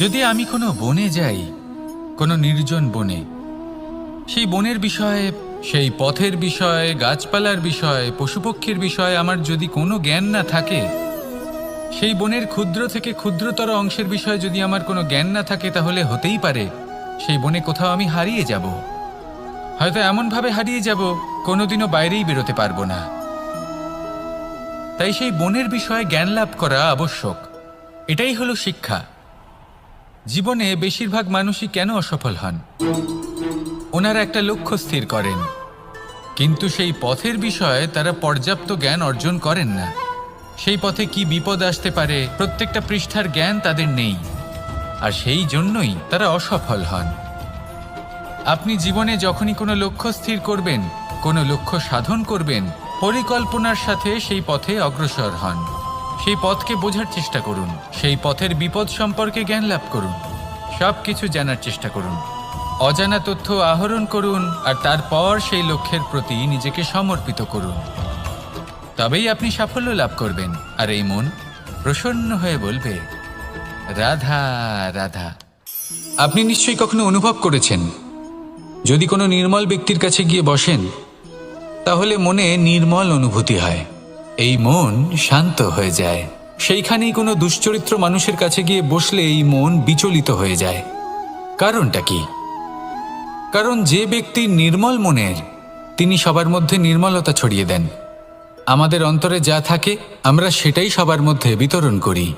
যদি আমি কোনো বনে যাই, কোনো নির্জন বনে, সেই বনের বিষয়ে, সেই পথের বিষয়ে, গাছপালার বিষয়ে, পশুপক্ষীর বিষয়ে আমার যদি কোনো জ্ঞান না থাকে, সেই বনের ক্ষুদ্র থেকে ক্ষুদ্রতর অংশের বিষয়ে যদি আমার কোনো জ্ঞান না থাকে, তাহলে হতেই পারে, সেই বনে কোথাও আমি হারিয়ে যাব। হয়তো এমনভাবে হারিয়ে যাব, কোনোদিনও বাইরেই বেরোতে পারব না। তাই সেই বনের বিষয়ে জ্ঞান লাভ করা আবশ্যক। এটাই হলো শিক্ষা। জীবনে বেশিরভাগ মানুষই কেন অসফল হন? ওনারা একটা লক্ষ্য স্থির করেন। কিন্তু সেই পথের বিষয়ে তারা পর্যাপ্ত জ্ঞান অর্জন করেন না। সেই পথে কি বিপদ আসতে পারে, প্রত্যেকটা পৃষ্ঠার জ্ঞান তাদের নেই। আর সেই জন্যই তারা অসফল হন। আপনি জীবনে যখনই কোনো লক্ষ্য স্থির করবেন, কোনো লক্ষ্য সাধন করবেন, পরিকল্পনার সাথে সেই পথে অগ্রসর হন। সেই পথকে বোঝার চেষ্টা করুন। সেই পথের বিপদ সম্পর্কে জ্ঞান লাভ করুন। সব কিছু জানার চেষ্টা করুন। অজানা তথ্য আহরণ করুন আর তারপর সেই লক্ষ্যের প্রতি নিজেকে সমর্পিত করুন। তবেই আপনি সাফল্য লাভ করবেন। আর এই মন প্রসন্ন হয়ে বলবে, রাধা রাধা। আপনি নিশ্চয়ই কখনো অনুভব করেছেন, যদি কোনো নির্মল ব্যক্তির কাছে গিয়ে বসেন, তাহলে মনে নির্মল অনুভূতি হয়। এই মন শান্ত হয়ে যায়। সেইখানেই কোনো দুশ্চরিত্র মানুষের কাছে গিয়ে বসলে এই মন বিচলিত হয়ে যায়। কারণটা কি? কারণ যে ব্যক্তি নির্মল মনের, তিনি সবার মধ্যে নির্মলতা ছড়িয়ে দেন। আমাদের অন্তরে যা থাকে, আমরা সেটাই সবার মধ্যে বিতরণ করি।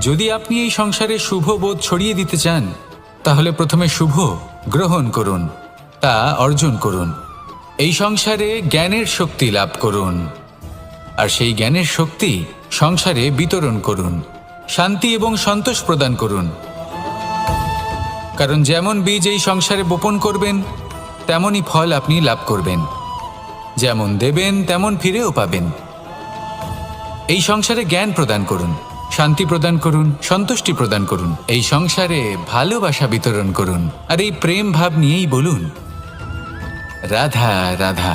যদি আপনি এই সংসারে শুভ বোধ ছড়িয়ে দিতে চান, তাহলে প্রথমে শুভ গ্রহণ করুন, তা অর্জন করুন। এই সংসারে জ্ঞানের শক্তি লাভ করুন। আর সেই জ্ঞানের শক্তি সংসারে বিতরণ করুন, শান্তি এবং সন্তোষ প্রদান করুন। কারণ যেমন বীজ এই সংসারে বপন করবেন, তেমনই ফল আপনি লাভ করবেন। যেমন দেবেন, তেমন ফিরেও পাবেন। এই সংসারে জ্ঞান প্রদান করুন, শান্তি প্রদান করুন, সন্তুষ্টি প্রদান করুন। এই সংসারে ভালোবাসা বিতরণ করুন, আর এই প্রেম ভাব নিয়েই বলুন, রাধা রাধা,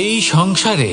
এই সংসারে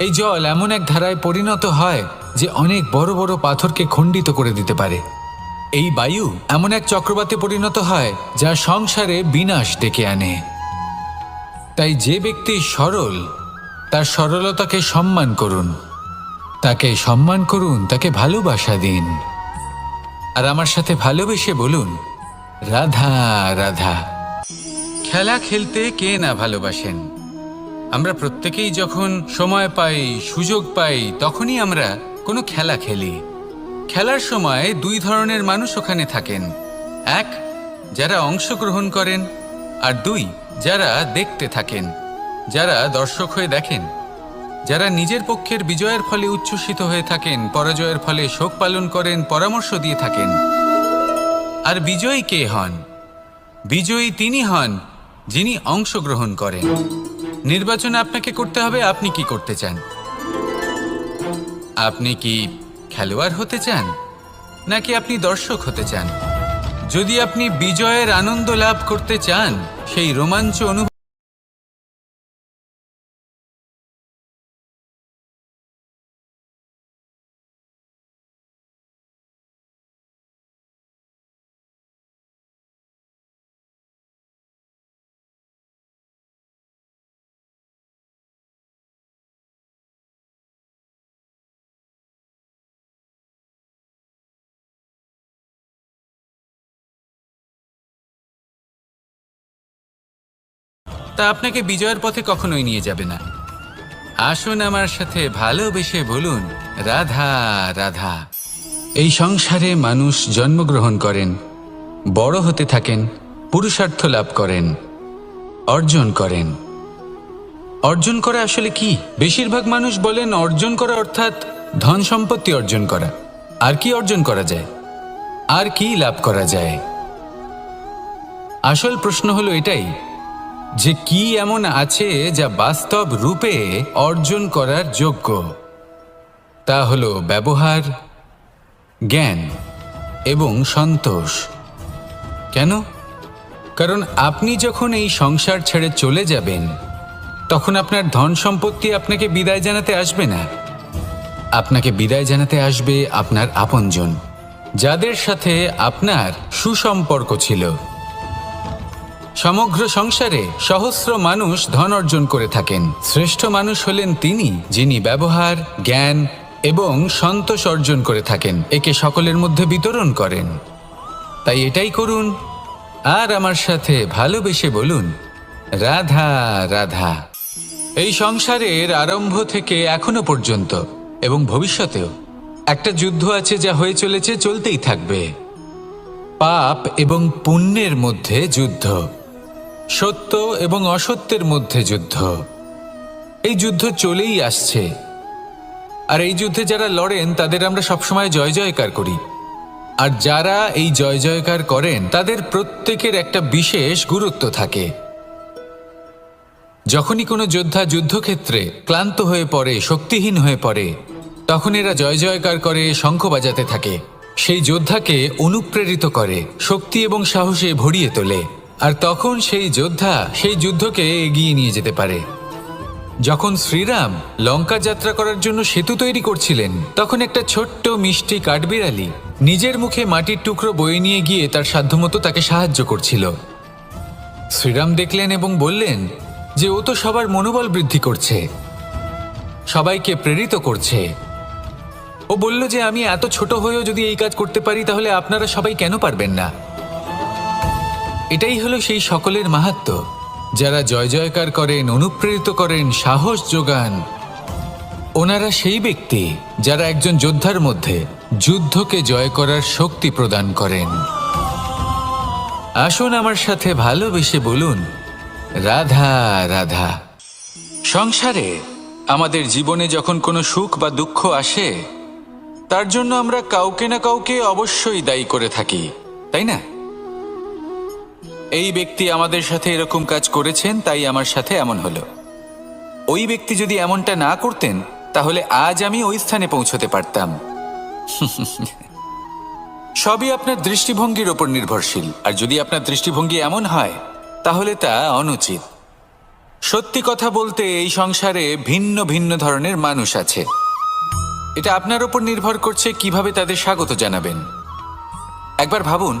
এই জল এমন এক ধারায় পরিণত হয় যে অনেক বড় বড় পাথরকে খণ্ডিত করে দিতে পারে। এই বায়ু এমন এক চক্রবাতে পরিণত হয় যা সংসারে বিনাশ ডেকে আনে। তাই যে ব্যক্তি সরল, তার সরলতাকে সম্মান করুন। তাকে সম্মান করুন, তাকে ভালোবাসা দিন। আর আমার সাথে ভালোবেসে বলুন, রাধা রাধা। খেলা খেলতে কে না ভালোবাসেন? আমরা প্রত্যেকেই যখন সময় পাই, সুযোগ পাই, তখনই আমরা কোনো খেলা খেলি। খেলার সময় দুই ধরনের মানুষ ওখানে থাকেন। এক, যারা অংশগ্রহণ করেন, আর দুই, যারা দেখতে থাকেন, যারা দর্শক হয়ে দেখেন। যারা নিজের পক্ষের বিজয়ের ফলে উচ্ছ্বসিত হয়ে থাকেন, পরাজয়ের ফলে শোক পালন করেন, পরামর্শ দিয়ে থাকেন। আর বিজয়ী কে হন? বিজয়ী তিনি হন যিনি অংশগ্রহণ করেন। নির্বাচন আপনাকে করতে হবে, আপনি কি করতে চান? আপনি কি খেলোয়াড় হতে চান? নাকি আপনি দর্শক হতে চান? যদি আপনি বিজয়ের আনন্দ লাভ করতে চান, সেই রোমাঞ্চ অনুভব তা আপনাকে বিজয়ের পথে কখনোই নিয়ে যাবে না। আসুন আমার সাথে ভালোবেসে বলুন, রাধা রাধা। এই সংসারে মানুষ জন্মগ্রহণ করেন, বড় হতে থাকেন, পুরুষার্থ লাভ করেন, অর্জন করেন। অর্জন করা আসলে কি? বেশিরভাগ মানুষ বলেন অর্জন করা অর্থাৎ ধন সম্পত্তি অর্জন করা। আর কি অর্জন করা যায়? আর কি লাভ করা যায়? আসল প্রশ্ন হলো এটাই যে কি এমন আছে যা বাস্তব রূপে অর্জন করার যোগ্য? তা হল ব্যবহার, জ্ঞান এবং সন্তোষ। কেন? কারণ আপনি যখন এই সংসার ছেড়ে চলে যাবেন, তখন আপনার ধন সম্পত্তি আপনাকে বিদায় জানাতে আসবে না। আপনাকে বিদায় জানাতে আসবে আপনার আপনজন, যাদের সাথে আপনার সুসম্পর্ক ছিল। সমগ্র সংসারে সহস্র মানুষ ধন অর্জন করে থাকেন। শ্রেষ্ঠ মানুষ হলেন তিনি, যিনি ব্যবহার, জ্ঞান এবং সন্তোষ অর্জন করে থাকেন, একে সকলের মধ্যে বিতরণ করেন। তাই এটাই করুন। আর আমার সাথে ভালোবেসে বলুন, রাধা রাধা। এই সংসারের আরম্ভ থেকে এখনও পর্যন্ত এবং ভবিষ্যতেও একটা যুদ্ধ আছে যা হয়ে চলেছে, চলতেই থাকবে। পাপ এবং পুণ্যের মধ্যে যুদ্ধ। সত্য এবং অসত্যের মধ্যে যুদ্ধ। এই যুদ্ধ চলেই আসছে। আর এই যুদ্ধে যারা লড়েন, তাদের আমরা সবসময় জয় জয়কার করি। আর যারা এই জয় জয়কার করেন, তাদের প্রত্যেকের একটা বিশেষ গুরুত্ব থাকে। যখনই কোনো যোদ্ধা যুদ্ধক্ষেত্রে ক্লান্ত হয়ে পড়ে, শক্তিহীন হয়ে পড়ে, তখন এরা জয় জয়কার করে শঙ্খ বাজাতে থাকে। সেই যোদ্ধাকে অনুপ্রেরিত করে, শক্তি এবং সাহসে ভরিয়ে তোলে। আর তখন সেই যোদ্ধা সেই যুদ্ধকে এগিয়ে নিয়ে যেতে পারে। যখন শ্রীরাম লঙ্কা যাত্রা করার জন্য সেতু তৈরি করছিলেন, তখন একটা ছোট্ট মিষ্টি কাঠবিড়ালি নিজের মুখে মাটির টুকরো বয়ে নিয়ে গিয়ে তার সাধ্যমতো তাকে সাহায্য করছিল। শ্রীরাম দেখলেন এবং বললেন যে, ও তো সবার মনোবল বৃদ্ধি করছে। সবাইকে প্রেরিত করছে। ও বলল যে, আমি এত ছোট হয়েও যদি এই কাজ করতে পারি, তাহলে আপনারা সবাই কেন পারবেন না? এটাই হলো সেই সকলের মাহাত্ম। যারা জয় জয়কার করেন, অনুপ্রেরিত করেন, সাহস যোগান, ওনারা সেই ব্যক্তি যারা একজন যোদ্ধার মধ্যে যুদ্ধকে জয় করার শক্তি প্রদান করেন। আসুন আমার সাথে ভালোবেসে বলুন, রাধা রাধা। সংসারে আমাদের জীবনে যখন কোনো সুখ বা দুঃখ আসে, তার জন্য আমরা কাউকে না কাউকে অবশ্যই দায়ী করে থাকি, তাই না? এই ব্যক্তি আমাদের সাথে এরকম কাজ করেছেন, তাই আমার সাথে এমন হলো। ওই ব্যক্তি যদি এমনটা না করতেন, তাহলে আজ আমি ওই স্থানে পৌঁছতে পারতাম। সবই আপনার দৃষ্টিভঙ্গির ওপর নির্ভরশীল, আর যদি আপনার দৃষ্টিভঙ্গি এমন হয়, তাহলে তা অনুচিত। সত্যি কথা বলতে, এই সংসারে ভিন্ন ভিন্ন ধরনের মানুষ আছে। এটা আপনার ওপর নির্ভর করছে কীভাবে তাদের স্বাগত জানাবেন। একবার ভাবুন